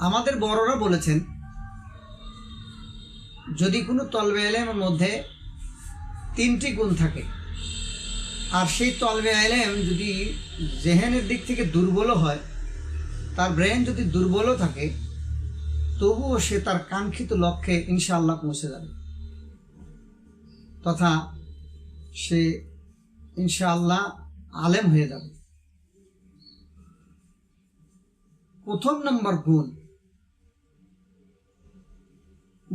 আমাদের বড়রা বলেছেন, যদি কোনো তলবে এলেমের মধ্যে তিনটি গুণ থাকে, আর সেই তলবে এলেম যদি জেহেনের দিক থেকে দুর্বলও হয়, তার ব্রেন যদি দুর্বলও থাকে, তবুও সে তার কাঙ্ক্ষিত লক্ষ্যে ইনশাআল্লাহ পৌঁছে যাবে। তথা সে ইনশাআল্লাহ আলেম হয়ে যাবে। প্রথম নম্বর গুণ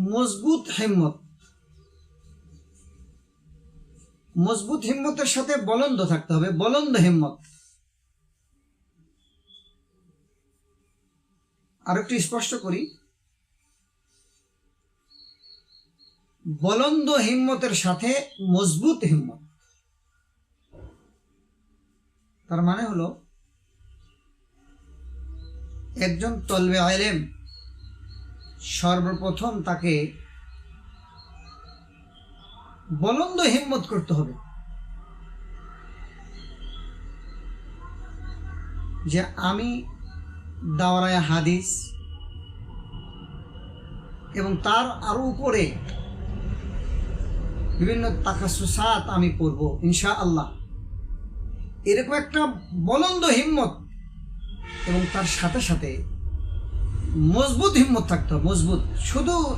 মজবুত হিম্মত। মজবুত হিম্মতের সাথে বলন্দ থাকতে হবে, বলন্দ হিম্মত। আর একটু স্পষ্ট করি। বলন্দ হিম্মতের সাথে মজবুত হিম্মত। তার মানে হলো, একজন তলবে আলেম সর্বপ্রথম তাকে বলন্দ হিম্মত করতে হবে। যে আমি দাওরায় হাদিস এবং তার আরও উপরে বিভিন্ন তাকাসুসাত আমি পড়ব ইনশা আল্লাহ এরকম একটা বলন্দ হিম্মত এবং তার সাথে সাথে মজবুত হিম্মত থাকতে, মজবুত। শুধু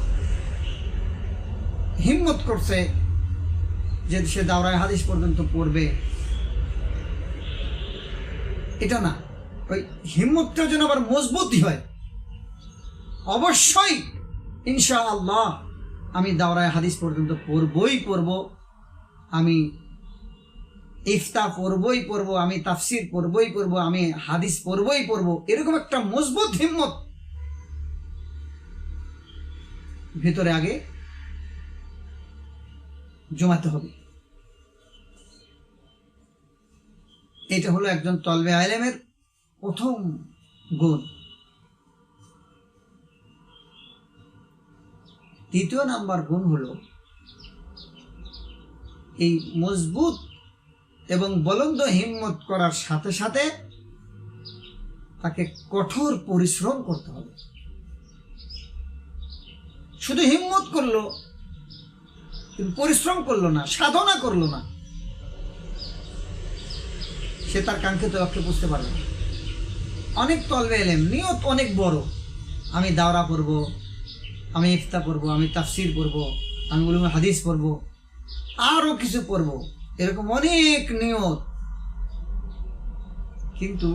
হিম্মত করছে যে সে দাওরায় হাদিস পর্যন্ত পড়বে। এটা না। ওই হিম্মতটা যেন আবার মজবুতই হয়। অবশ্যই ইনশা আল্লাহ আমি দাওরায় হাদিস পর্যন্ত পড়বই পড়ব। আমি ইফতা পড়বই পড়ব, আমি তাফসির পড়বই পড়ব, আমি হাদিস পড়বই পড়ব। এরকম একটা মজবুত হিম্মত ভিতরে আগে জমাতে হবে। এটা হলো একজন তলবে আলেমের প্রথম গুণ। তৃতীয় নাম্বার গুণ হলো এই মজবুত এবং বলন্দ হিম্মত করার সাথে সাথে তাকে কঠোর পরিশ্রম করতে হবে। শুধু হিম্মত করল পরিশ্রম করল না, সাধনা করল না। সে তার কাঙ্ক্ষিত লক্ষ্যে বুঝতে পারবে অনেক তলবে এলেম, নিয়ত অনেক বড়। আমি দাওরা পড়ব, আমি ইফতা পড়ব, আমি তাফসির করব আমি বলব হাদিস পড়ব আরও কিছু পড়ব। এরকম অনেক নিয়ত। কিন্তু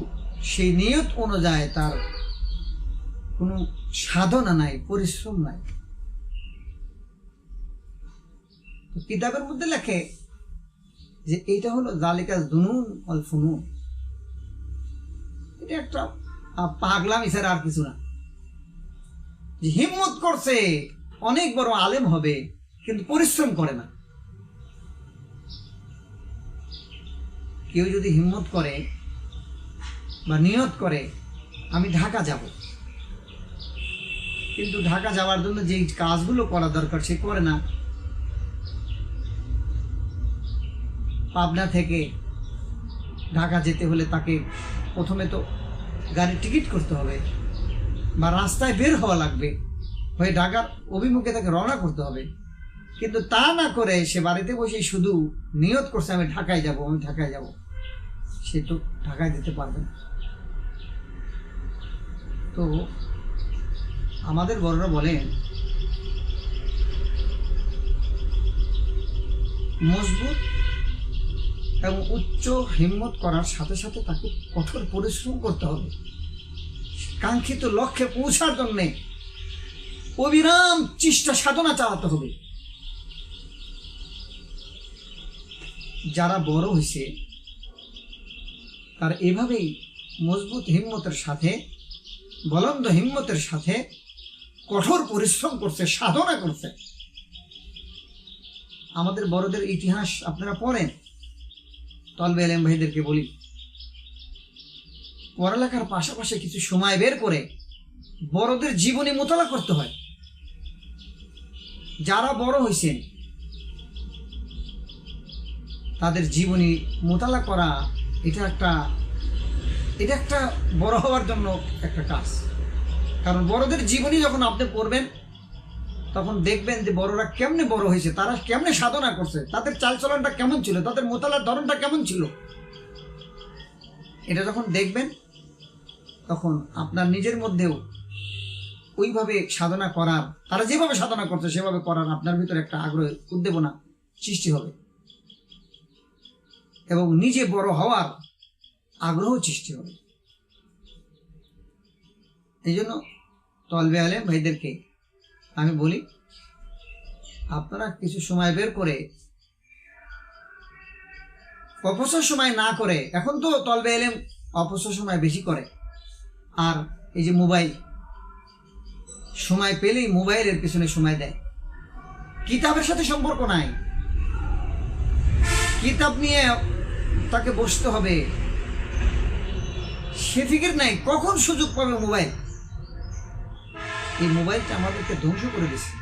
সেই নিয়ত অনুযায়ী তার কোনো সাধনা নাই, পরিশ্রম নাই। কিতাবের মধ্যে লেখে যে এইটা হলো জালিকা জুনুন অল ফুনুন। এটা একটা পাগলামি ছাড়া আর কিছু না। যে হিম্মত করছে, অনেক বড় আলেম হবে, কিন্তু পরিশ্রম করে না। কেউ যদি হিম্মত করে বা নিয়ত করে, আমি ঢাকা যাব। কিন্তু ঢাকা যাওয়ার জন্য যে কাজগুলো করা দরকার, সে করে না। পাবনা থেকে ঢাকা যেতে হলে তাকে প্রথমে তো গাড়ির টিকিট করতে হবে বা রাস্তায় বের হওয়া লাগবে। হয়ে ঢাকার অভিমুখে তাকে রওনা করতে হবে। কিন্তু তা না করে সে বাড়িতে বসে শুধু নিয়ত করছে, আমি ঢাকায় যাব, আমি ঢাকায় যাব। সে তো ঢাকায় যেতে পারবে না। তো আমাদের বড়রা বলেন মজবুত এবং উচ্চ হিম্মত করার সাথে সাথে তাকে কঠোর পরিশ্রম করতে হবে। কাঙ্ক্ষিত লক্ষ্যে পৌঁছার জন্যে অবিরাম চেষ্টা সাধনা চালাতে হবে। যারা বড় হয়েছে, তার এভাবেই মজবুত হিম্মতের সাথে, বলন্দ হিম্মতের সাথে কঠোর পরিশ্রম করছে, সাধনা করছে। আমাদের বড়দের ইতিহাস আপনারা পড়েন। তলবে এলেম ভাইদেরকে বলি। পড়ালেখার পাশাপাশি কিছু সময় বের করে বড়দের জীবনী মোতালা করতে হয়। যারা বড় হয়েছেন তাদের জীবনী মোতালা করা এটা একটা এটা একটা বড় হওয়ার জন্য একটা কাজ। কারণ বড়দের জীবনী যখন আপনি পড়বেন তখন দেখবেন যে বড়রা কেমনে বড় হয়েছে, তারা কেমনে সাধনা করছে, তাদের চালচলনটা কেমন ছিল, তাদের মোতালার ধরনটা কেমন ছিল? এটা যখন দেখবেন, তখন আপনার নিজের মধ্যেও ওইভাবে সাধনা করার, তারা যেভাবে সাধনা করছে, সেভাবে করার আপনার ভিতরে একটা আগ্রহ, উদ্দীপনা সৃষ্টি হবে। এবং নিজে বড় হওয়ার আগ্রহ সৃষ্টি হবে। এই জন্য তলবে আলেম ভাইদেরকে আমি বলি, আপনারা কিছু সময় বের করে অপসর সময় না করে, এখন তো তলবে এলেম অপসর সময় বেশি করে। আর এই যে মোবাইল, সময় পেলেই মোবাইলের পিছনে সময় দেয়। কিতাবের সাথে সম্পর্ক নাই। কিতাব নিয়ে তাকে বসতে হবে। সে ফিকির নাই, কখন সুযোগ পাবে মোবাইল? এই মোবাইলটা আমাদেরকে ধ্বংস করে দিছে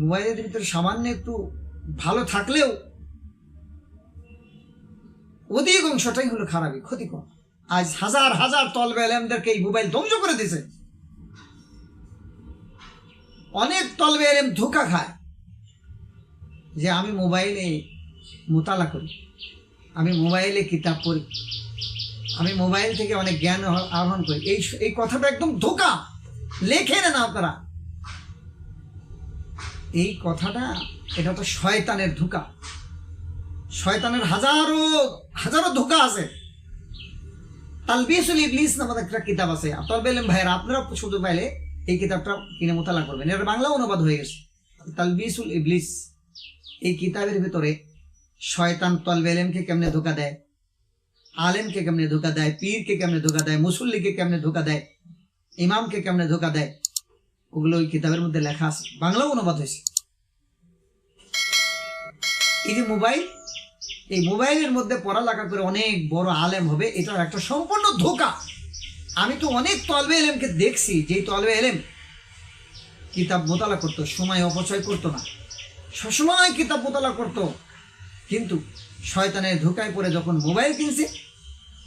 মোবাইলের ভিতরে সামান্য একটু ভালো থাকলেও অধিক অংশটাই হলো খারাপই, ক্ষতিকর। আজ হাজার হাজার তলবে এলেমদেরকে এই মোবাইল ধ্বংস করে দিছে অনেক তলবে এলেম ধোকা খায় যে আমি মোবাইলে মোতালা করি, আমি মোবাইলে কিতাব পড়ি। আমি মোবাইল থেকে অনেক জ্ঞান আহ- আহরণ করি। এই এই কথাটা একদম ধোকা। লেখে নেন আপনারা। এই কথাটা, এটা তো শয়তানের ধোকা। শয়তানের হাজারো হাজারো ধোকা আছে। তালবিসুল ইবলিস নামক একটা কিতাব আছে। বললেন ভাইয়েরা আপনারা শুধু পাইলে এই কিতাবটা কিনে মোতালা করবেন। এর বাংলা অনুবাদ হয়ে গেছে। তালবিসুল ইবলিস, এই কিতাবের ভিতরে শয়তান তলবে এলেমকে কেমনে ধোকা দেয়? আলেমকে কেমনে ধোকা দেয়, পীরকে কেমনে ধোকা দেয়, মুসল্লিকে কেমনে ধোকা দেয়, ইমামকে কেমনে ধোকা দেয়, ওগুলো ওই কিতাবের মধ্যে লেখা আছে। বাংলাও অনুবাদ হয়েছে। এই যে মোবাইল, এই মোবাইলের মধ্যে পড়ালেখা করে অনেক বড় আলেম হবে, এটা একটা সম্পূর্ণ ধোকা। আমি তো অনেক তলবে এলেমকে দেখছি, যেই তলবে এলেম কিতাব মোতালা করতো, সময় অপচয় করতো না। সবসময় কিতাব মোতালা করতো। কিন্তু শয়তানের ধোকায় পড়ে যখন মোবাইল কিনছে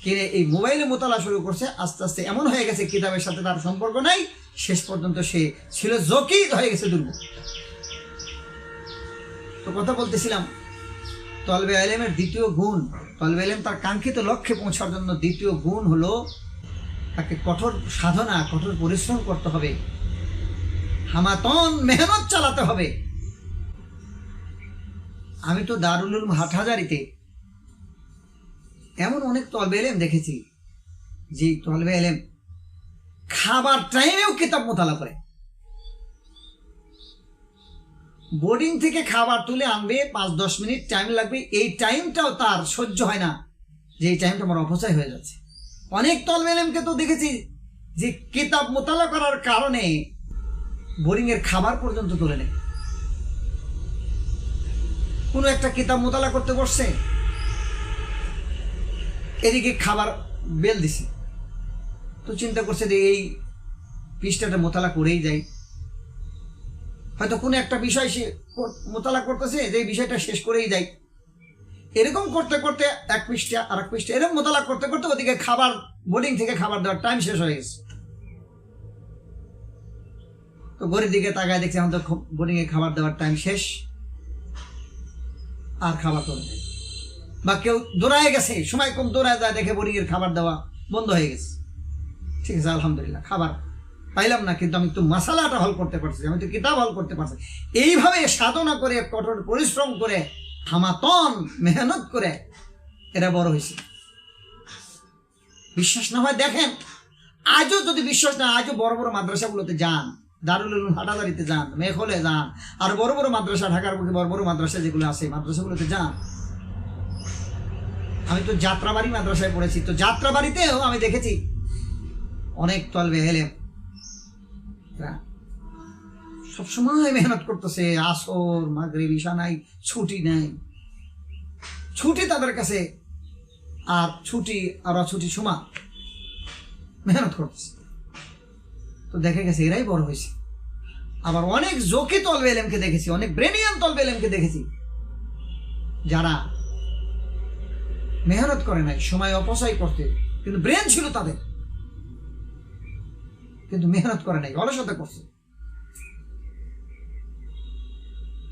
কিনে এই মোবাইলে মোতালা শুরু করছে, আস্তে আস্তে এমন হয়ে গেছে, কিতাবের সাথে তার সম্পর্ক নাই, শেষ পর্যন্ত সে ছিল জকি হয়ে গেছে দুর্গ তো কথা বলতেছিলাম, তলবে আলেমের দ্বিতীয় গুণ, তলবে আলেম তার কাঙ্ক্ষিত লক্ষ্যে পৌঁছার জন্য দ্বিতীয় গুণ হলো তাকে কঠোর সাধনা, কঠোর পরিশ্রম করতে হবে। হামাতন মেহনত চালাতে হবে। আমি তো দারুল হাটহাজারিতে এমন অনেক তলবে এলেম দেখেছি যে তলবে এলেম খাবার টাইমেও কিতাব মোতালা করে। বোর্ডিং থেকে খাবার তুলে আনবে, পাঁচ দশ মিনিট টাইম লাগবে, এই টাইমটাও তার সহ্য হয় না যে এই টাইমটা আমার অপচয় হয়ে যাচ্ছে। অনেক তলবে এলেমকে তো দেখেছি যে কিতাব মোতালা করার কারণে বোরিংয়ের খাবার পর্যন্ত তুলে নেয়। কোনো একটা কিতাব মোতালা করতে বসছে এদিকে খাবার বেল দিছে। তো চিন্তা করছে যে এই পৃষ্ঠাটা মোতালা করেই যাই। হয়তো কোনো একটা বিষয় সে মোতালা করতেছে, যে বিষয়টা শেষ করেই যাই। এরকম করতে করতে এক পৃষ্ঠা আর এক পৃষ্ঠা, এরকম মোতালা করতে করতে ওদিকে খাবার বোর্ডিং থেকে খাবার দেওয়ার টাইম শেষ হয়ে গেছে। তো ঘড়ির দিকে তাকায় দেখছে তো বোর্ডিংয়ে খাবার দেওয়ার টাইম শেষ। আর খাবার করে নেই। বা কেউ দৌড়ায় গেছে, সময় কম দৌড়ায় যায় দেখে বোরিংয়ের খাবার দেওয়া বন্ধ হয়ে গেছে। ঠিক আছে, আলহামদুলিল্লাহ, খাবার পাইলাম না, কিন্তু আমি তো মশালাটা হল করতে পারছি, আমি তো কিতাব হল করতে পারছি। এইভাবে সাধনা করে, কঠোর পরিশ্রম করে, হামাতন মেহনত করে এরা বড় হয়েছে। বিশ্বাস না হয় দেখেন, আজও যদি বিশ্বাস না আজও বড় বড় মাদ্রাসাগুলোতে যান, দারুল হাটাদারিতে যান মেঘলে যান, আর বড় বড় মাদ্রাসা, ঢাকার বুকে বড় বড় মাদ্রাসা যেগুলো আছে, মাদ্রাসাগুলোতে যান আমি তো যাত্রাবাড়ি মাদ্রাসায় পড়েছি। তো যাত্রাবাড়িতেও আমি দেখেছি অনেক তলবে হেলে সবসময় মেহনত করতেছে, আসর, মাগরিব, ঈশা নাই, ছুটি নাই। ছুটি তাদের কাছে, আর ছুটি আর অছুটি সমান। মেহনত করতেছে। তো দেখে গেছে এরাই বড় হয়েছে। আবার অনেক জোকে তলবে এলেমকে দেখেছি, অনেক ব্রেনিয়ান তলবে এলেমকে দেখেছি। যারা মেহনত করে নাই, সময় অপচয় করতে। কিন্তু ব্রেন ছিল তাদের। কিন্তু মেহনত করে নাই, অলসতা করছে।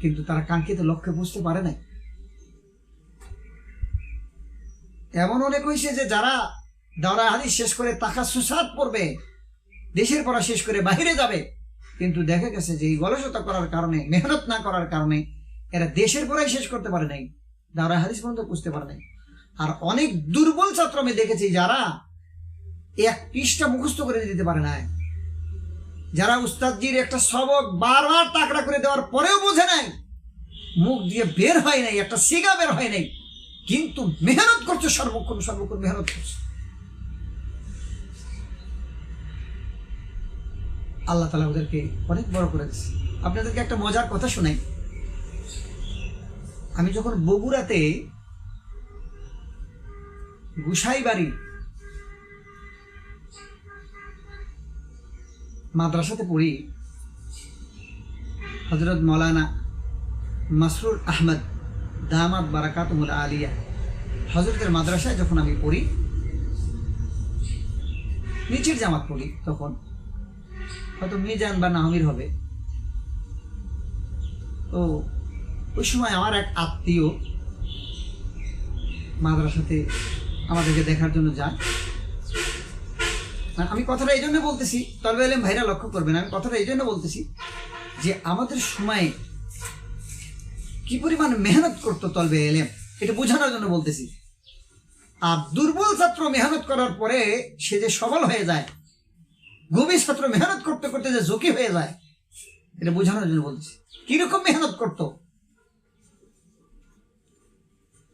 কিন্তু তারা কাঙ্ক্ষিত লক্ষ্যে বুঝতে পারে নাই। এমন অনেক হয়েছে যে যারা দাওরা হাদিস শেষ করে তাকা সুসাদ পড়বে, দেশের পড়া শেষ করে বাইরে যাবে, কিন্তু দেখা গেছে যে এই অলসতা করার কারণে, মেহনত না করার কারণে এরা দেশের পড়াই শেষ করতে পারে নাই, দাওরা হাদিস পর্যন্ত বুঝতে পারে নাই। আর অনেক দুর্বল ছাত্র আমি দেখেছি যারা এক পৃষ্ঠা মুখস্থ করে দিতে পারে না যারা উস্তাদজির একটা সবক বারবার তাকড়া করে দেওয়ার পরেও বোঝে নাই। মুখ দিয়ে বের হয় নাই, একটা সিগা বের হয় নাই। কিন্তু মেহনত করছে সর্বক্ষণ সর্বক্ষণ মেহনত করছে। আল্লাহ তালা ওদেরকে অনেক বড় করে দিচ্ছে আপনাদেরকে একটা মজার কথা শোনাই। আমি যখন বগুড়াতে গুসাই বাড়ি মাদ্রাসাতে পড়ি হজরত মৌলানা মাসরুর আহমদ দামাদ বারাকাতুমুল আলিয়া। হজরতের মাদ্রাসায় যখন আমি পড়ি, নিচের জামাত পড়ি তখন। হয়তো মিজান বা নাহমির হবে। তো ওই সময় আমার এক আত্মীয় মাদ্রাসাতে আমাদেরকে দেখার জন্য যায় আমি কথাটা এই জন্য বলতেছি, তলবে এলেম ভাইরা লক্ষ্য করবেন, আমি কথাটা এই জন্য বলতেছি যে আমাদের সময়ে কি পরিমাণ মেহনত করতো তলবে এলেম, এটা বোঝানোর জন্য বলতেছি। আর দুর্বল ছাত্র মেহনত করার পরে সে যে সবল হয়ে যায়, গভীর ছাত্র মেহনত করতে করতে যে ঝুঁকি হয়ে যায়, এটা বোঝানোর জন্য বলতেছি। কীরকম মেহনত করতো?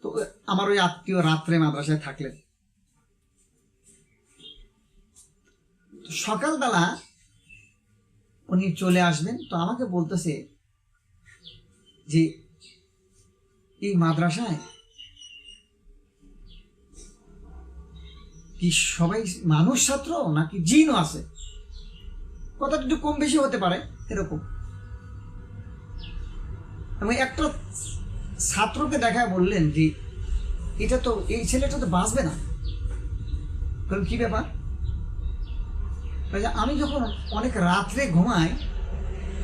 তো আমার ওই আত্মীয় রাত্রে মাদ্রাসায় থাকলেন। সকালবেলা উনি চলে আসবেন, তো আমাকে বলতেছে যে, এই মাদ্রাসায় কি সবাই মানুষ ছাত্র নাকি জিনও আছে? কথাটা একটু কম বেশি হতে পারে, এরকম। একটা ছাত্রকে দেখায় বললেন যে, এটা তো, এই ছেলেটা তো বাঁচবে না। কারণ কি ব্যাপার? আমি যখন অনেক রাত্রে ঘুমাই,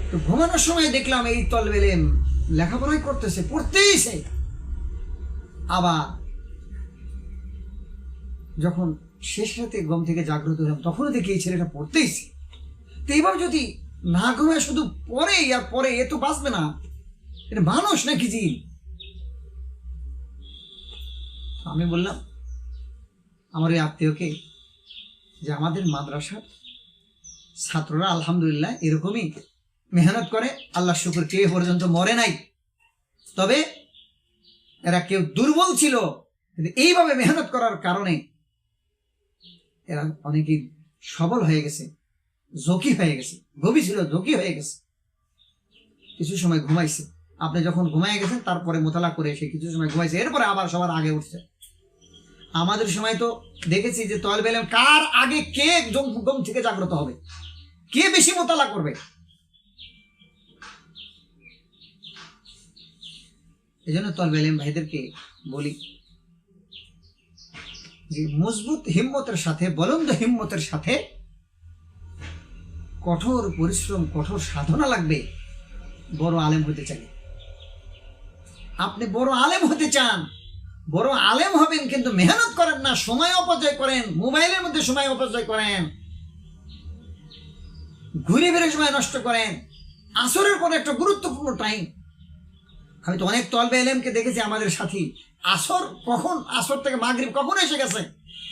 তো ঘুমানোর সময় দেখলাম এই তলবেলে লেখাপড়াই করতেছে, পড়তেই সে। আবার যখন শেষ রাতে ঘুম থেকে জাগ্রত হলাম, তখনও দেখি এই ছেলেটা পড়তেইছে তো এইভাবে যদি না ঘুমায় শুধু পরে আর পরে এ তো বাঁচবে না। এটা মানুষ নাকি জিন আমি বললাম, আমার ওই আত্মীয়কে যে আমাদের মাদ্রাসার ছাত্ররা আলহামদুলিল্লাহ এরকমই মেহনত করে, আল্লাহ শুকুর কে পর্যন্ত মরে নাই। তবে এরা কেউ দুর্বল ছিল, কিন্তু এইভাবে মেহনত করার কারণে এরা অনেকেই সবল হয়ে গেছে, জকি হয়ে গেছে, গভীর ছিল, জকি হয়ে গেছে। কিছু সময় ঘুমাইছে। আপনি যখন ঘুমাই গেছেন, তারপরে মোতালা করে এসে কিছু সময় ঘুমাইছে, এরপরে আবার সবার আগে উঠছে। আমাদের সময় তো দেখেছি যে তল বেলেম কার আগে কে ঘুম থেকে জাগ্রত হবে? কে বেশি মোতালা করবে? এই জন্য তল বেলেম ভাইদেরকে বলি যে মজবুত হিম্মতের সাথে, বলন্দ হিম্মতের সাথে কঠোর পরিশ্রম, কঠোর সাধনা লাগবে বড় আলেম হতে চাই আপনি বড় আলেম হতে চান। বড় আলেম হবেন কিন্তু মেহনত করেন না, সময় অপচয় করেন, মোবাইলের মধ্যে সময় অপচয় করেন। ঘুরে ফিরে সময় নষ্ট করেন। আসরের পরে একটা গুরুত্বপূর্ণ টাইম আমি তো অনেক তলবে এলেমকে দেখেছি আমাদের সাথী। আসর কখন? আসর থেকে মাগরিব কখন এসে গেছে?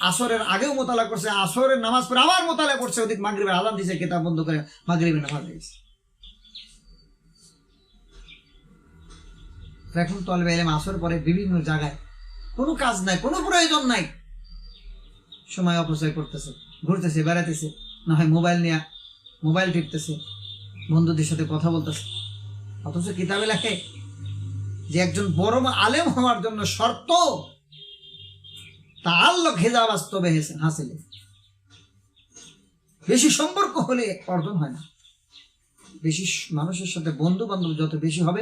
আসরের আগেও মোতালা করছে, আসরের নামাজ পড়ে আবার মোতালা করছে, ওদিক মাগরিবের আদান দিছে কেতাব বন্ধ করে মাগরিবের নামাজ তো এখন তলবে এলেম আসর পরে বিভিন্ন জায়গায় কোনো কাজ নাই, কোনো প্রয়োজন নাই। সময় অপচয় করতেছে, ঘুরতেছে বেড়াতেছে না হয় মোবাইল নিয়ে মোবাইল টিপতেছে, বন্ধুদের সাথে কথা বলতেছে। অথচ কিতাবে লেখে যে একজন বড় আলেম হওয়ার জন্য শর্ত তা আল্লাহ খেজা বাস্তবে হাসিলে। বেশি সম্পর্ক হলে অর্জন হয় না। বেশি মানুষের সাথে বন্ধু বান্ধব যত বেশি হবে,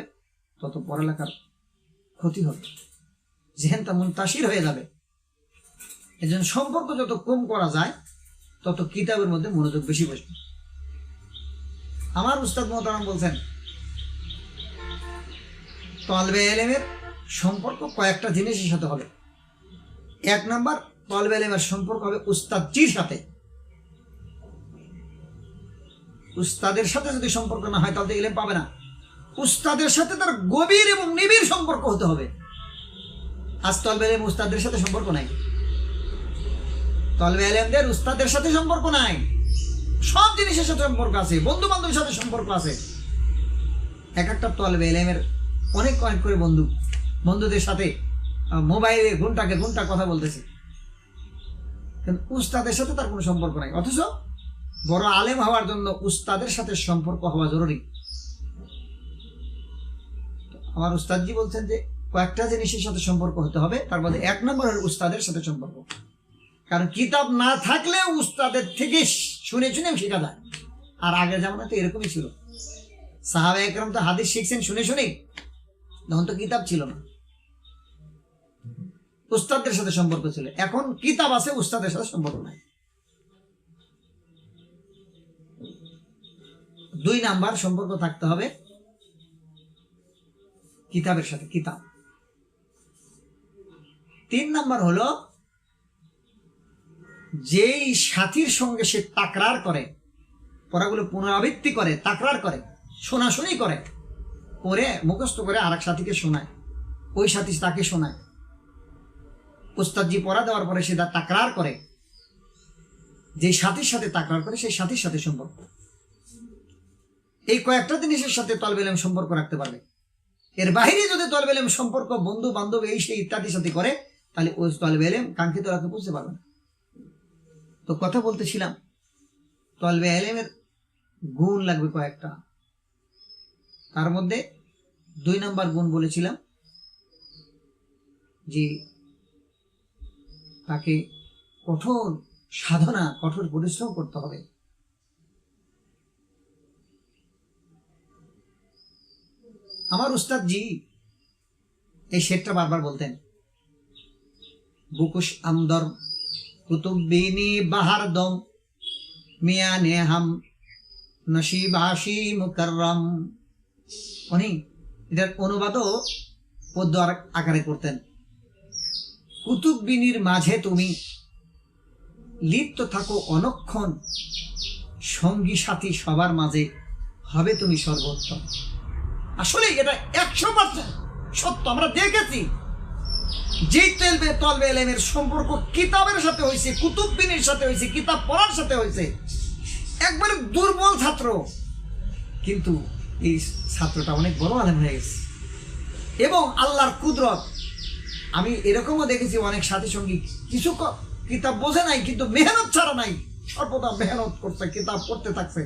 তত পড়ালেখার ক্ষতি হবে। জেহেন তেমন তাসির হয়ে যাবে। এই জন্য সম্পর্ক যত কম করা যায়, তত কিতাবের মধ্যে মনোযোগ বেশি বসবে। আমার উস্তাদ মোহতারাম বলছেন, তলবে এলেমের সম্পর্ক কয়েকটা জিনিসের সাথে হবে। এক নম্বর, তলবে এলেমের সম্পর্ক হবে উস্তাদজির সাথে। উস্তাদের সাথে যদি সম্পর্ক না হয়, তাহলে এলেম পাবে না। উস্তাদের সাথে তার গভীর এবং নিবিড় সম্পর্ক হতে হবে। আজ তলবে এলেম উস্তাদের সাথে সম্পর্ক নাই। তলবে এলেমদের উস্তাদের সাথে সম্পর্ক নাই। সব জিনিসের সাথে সম্পর্ক আছে বন্ধু বান্ধবের সাথে সম্পর্ক আছে। এক একটা তলবে এলেমের অনেক অনেক করে বন্ধু, বন্ধুদের সাথে মোবাইলে ঘন্টাকে ঘণ্টা কথা বলতেছে। কিন্তু উস্তাদের সাথে তার কোনো সম্পর্ক নাই। অথচ বড় আলেম হওয়ার জন্য উস্তাদের সাথে সম্পর্ক হওয়া জরুরি। আমার উস্তাদজি বলছেন যে কয়েকটা জিনিসের সাথে সম্পর্ক হতে হবে, তার মধ্যে এক নম্বর হল উস্তাদের সাথে সম্পর্ক। কারণ কিতাব না থাকলে উস্তাদের থেকে শুনে শুনে শেখা যায়। আর আগের জামানা তো এরকমই ছিল। সাহাবে একরম তো হাদিস শিখছেন শুনে শুনে, তখন তো কিতাব ছিল না। উস্তাদের সাথে সম্পর্ক ছিল। এখন কিতাব আছে, উস্তাদের সাথে সম্পর্ক নাই। দুই নাম্বার সম্পর্ক থাকতে হবে কিতাবের সাথে, কিতাব। তিন নাম্বার হলো, যেই সাথীর সঙ্গে সে তাকরার করে পড়াগুলো পুনরাবৃত্তি করে, তাকরার করে, শোনাশুনি করে করে, মুখস্থ করে আরেক সাথীকে শোনায়। ওই সাথী তাকে শোনায়। উস্তাদজি পড়া দেওয়ার পরে সে তার তাকরার করে। যে সাথীর সাথে তাকরার করে, সেই সাথীর সাথে সম্পর্ক। এই কয়েকটা জিনিসের সাথে তলবেলেম সম্পর্ক রাখতে পারবে। এর বাইরে যদি তলবেলেম সম্পর্ক বন্ধু বান্ধব এই সেই ইত্যাদির সাথে করে তাহলে ওই তলবেলেম কাঙ্ক্ষিত রাখতে বুঝতে পারবে না। তো কথা বলতেছিলাম, তলবে এলেমের গুণ লাগবে কয়েকটা। তার মধ্যে দুই নম্বর গুণ বলেছিলাম যে তাকে কঠোর সাধনা, কঠোর পরিশ্রম করতে হবে। আমার উস্তাদ জি এই শেরটা বারবার বলতেন বুকুশ আমদর কুতুবিনী বাহার দম মিয়া নে হাম, নসিবাসি মুকররম। উনি এটার অনুবাদও পদ্য আকারে করতেন। কুতুববিনীর মাঝে তুমি লিপ্ত থাকো অনক্ষণ, সঙ্গী সাথী সবার মাঝে হবে তুমি সর্বোত্তম। আসলে এটা একশো পার্সেন্ট সত্য, আমরা দেখেছি। যেই তেলবে তলবে এলেমের সম্পর্ক কিতাবের সাথে হয়েছে কুতুববিনীর সাথে হয়েছে কিতাব পড়ার সাথে হয়েছে একবারে দুর্বল ছাত্র। কিন্তু এই ছাত্রটা অনেক বড় আলেম হয়ে গেছে। এবং আল্লাহর কুদরত, আমি এরকমও দেখেছি অনেক সাথী সঙ্গী কিছু কিতাব বোঝে নাই, কিন্তু মেহনত ছাড়া নাই। সর্বদা মেহনত করছে, কিতাব পড়তে থাকছে।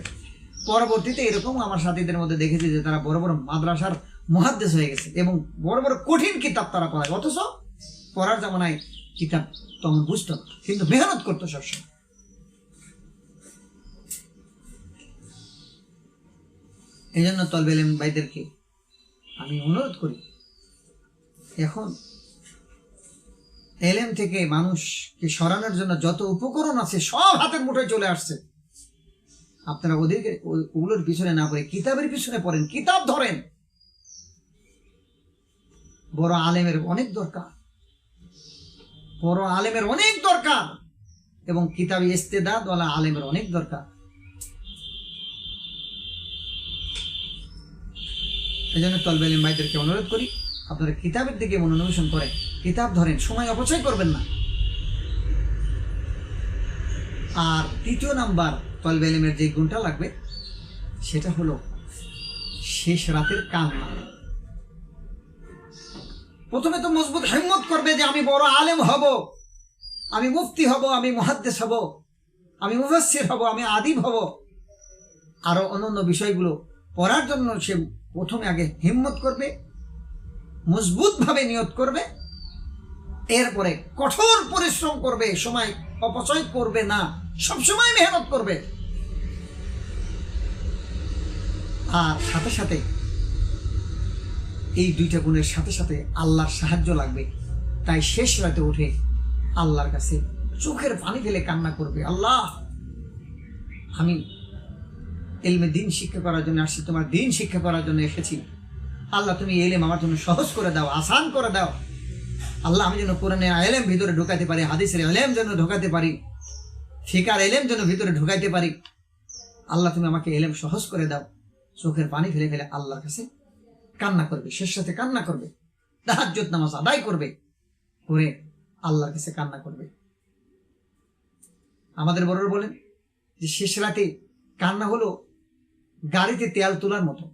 পরবর্তীতে এরকম আমার সাথীদের মধ্যে দেখেছি যে তারা বড় বড় মাদ্রাসার মহাদ্দেশ হয়ে গেছে এবং বড় বড় কঠিন কিতাব তারা পড়ায়। অথচ পড়ার জামানায় কিতাব তখন বুঝতো কিন্তু মেহনত করতো সবসময়। এই জন্য তলবেলেম ভাইদেরকে আমি অনুরোধ করি, এখন এলেম থেকে মানুষকে সরানোর জন্য যত উপকরণ আছে সব হাতের মুঠোয় চলে আসছে। আপনারা ওদেরকে ওগুলোর পিছনে না পড়ে কিতাবের পিছনে পড়েন, কিতাব ধরেন। বড় আলেমের অনেক দরকার। বড় আলেমের অনেক দরকার এবং কিতাবি ইস্তেদাদ ওয়ালা আলেমের অনেক দরকার। এই জন্য তলবে আলিম ভাইদেরকে অনুরোধ করি, আপনারা কিতাবের দিকে মনোনিবেশন করেন, কিতাব ধরেন, সময় অপচয় করবেন না। আর তৃতীয় নাম্বার তলবে আলিমের যে গুণটা লাগবে, সেটা হলো শেষ রাতের কান্না। প্রথমে তো মজবুত হিম্মত করবে যে আমি বড় আলেম হব, আমি মুফতি হব, আমি মহাদ্দেশ হব, আমি মুফাসসির হব, আমি আদিব হব। আরও অন্যান্য বিষয়গুলো পড়ার জন্য সে প্রথমে আগে হিম্মত করবে, মজবুতভাবে নিয়ত করবে, এরপরে কঠোর পরিশ্রম করবে, সময় অপচয় করবে না, সবসময় মেহনত করবে। আর সাথে সাথে এই দুইটা গুণের সাথে সাথে আল্লাহর সাহায্য লাগবে। তাই শেষ রাতে উঠে আল্লাহর কাছে চোখের পানি ফেলে কান্না করবে, আল্লাহ, আমি এলমে দিন শিক্ষা করার জন্য আসছি, তোমার দিন শিক্ষা করার জন্য এসেছি। আল্লাহ, তুমি এলেম আমার জন্য সহজ করে দাও, আসান করে দাও। আল্লাহ, আমি যেন কোরআনে এলেম ভিতরে ঢোকাতে পারি, হাদিসের এলেম যেন ঢোকাতে পারি, ফিকার এলেম যেন ভিতরে ঢোকাইতে পারি। আল্লাহ, তুমি আমাকে এলেম সহজ করে দাও, চোখের পানি ফেলে ফেলে আল্লাহর কাছে কান্না করবে শেষ সাথে কান্না করবে, তাহাজ্জুদ নামাজ আদায় করবে, করে আল্লাহর কাছে কান্না করবে। আমাদের বড়রা বলেন যে শেষ রাতে কান্না হলো গাড়িতে তেল তোলার মতো।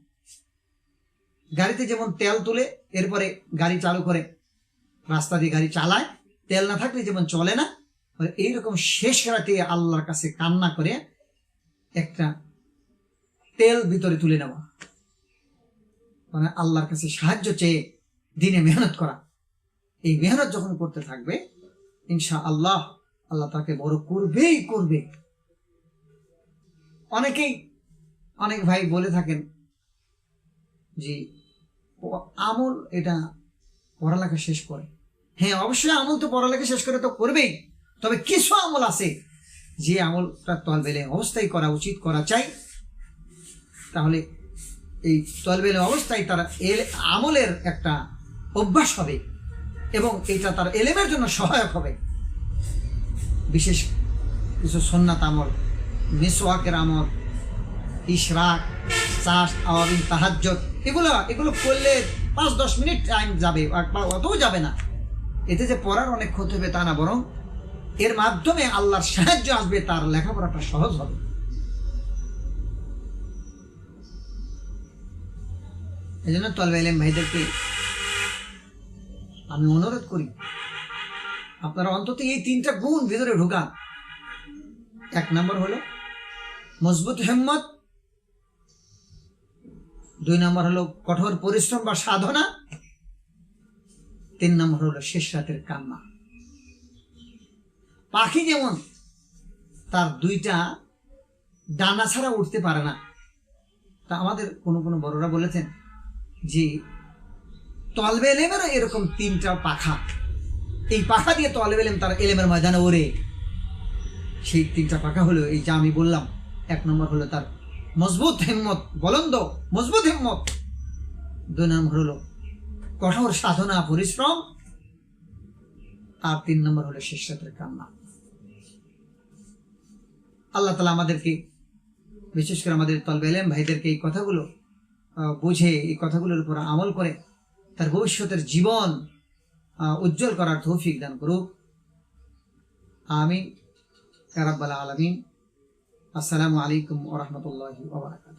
গাড়িতে যেমন তেল তুলে, এরপরে গাড়ি চালু করে, রাস্তা দিয়ে গাড়ি চালায়, তেল না থাকলে যেমন চলে না মানে এইরকম শেষ রাতে আল্লাহর কাছে কান্না করে একটা তেল ভিতরে তুলে নেওয়া। মানে আল্লাহর কাছে সাহায্য চেয়ে দিনে মেহনত করা। এই মেহনত যখন করতে থাকবে ইনশা আল্লাহ আল্লাহ তাকে বড় করবেই করবে। অনেকেই অনেক ভাই বলে থাকেন যে আমল এটা পড়ালেখা শেষ করে। হ্যাঁ অবশ্যই আমল তো পড়ালেখা শেষ করে তো করবেই। তবে কিছু আমল আছে যে আমলটা তলবেলে অবস্থায় করা উচিত, করা চাই। তাহলে এই তলবেলে অবস্থায় তারা এল আমলের একটা অভ্যাস হবে এবং এটা তার এলেমের জন্য সহায়ক হবে। বিশেষ কিছু সন্ন্যাত আমল, মিসওয়াকের আমল, ইশরাক, চাষ আওয়াবিন তাহাজ্জত এগুলো এগুলো করলে পাঁচ দশ মিনিট টাইম যাবে অতও যাবে না। এতে যে পড়ার অনেক ক্ষতি হবে তা না, বরং এর মাধ্যমে আল্লাহর সাহায্য আসবে, তার লেখাপড়াটা সহজ হবে। এই জন্য তলবে এলেম ভাইদেরকে আমি অনুরোধ করি, আপনারা অন্তত এই তিনটা গুণ ভিতরে ঢুকান। এক নম্বর হলো মজবুত হেম্মত, দুই নম্বর হলো কঠোর পরিশ্রম বা সাধনা, তিন নম্বর হলো শেষ রাতের কান্না। পাখি যেমন তার দুইটা ডানা ছাড়া উঠতে পারে না, তা আমাদের কোনো কোনো বড়রা বলেছেন যে তলবে এলেমেরও এরকম তিনটা পাখা। এই পাখা দিয়ে তলবে এলেম তার এলেমের ময়দানে ওরে সেই তিনটা পাখা হলো এই যা আমি বললাম, এক নম্বর হলো তার মজবুত হিম্মত, বলন্দ, মজবুত হিম্মত। দুই নম্বর হলো কঠোর সাধনা, পরিশ্রম। আর তিন নম্বর হলো শেষ কান্না। আল্লাহ তালা আমাদেরকে, বিশেষ করে আমাদের তলবে এলেম ভাইদেরকে এই কথাগুলো বুঝে এই কথাগুলোর উপর আমল করে তার ভবিষ্যতের জীবন উজ্জ্বল করার তৌফিক দান করুক। আমি রাব্বাল আলমিন। আসসালামু আলাইকুম ওরহমতুল্লাহ ওবরাকাত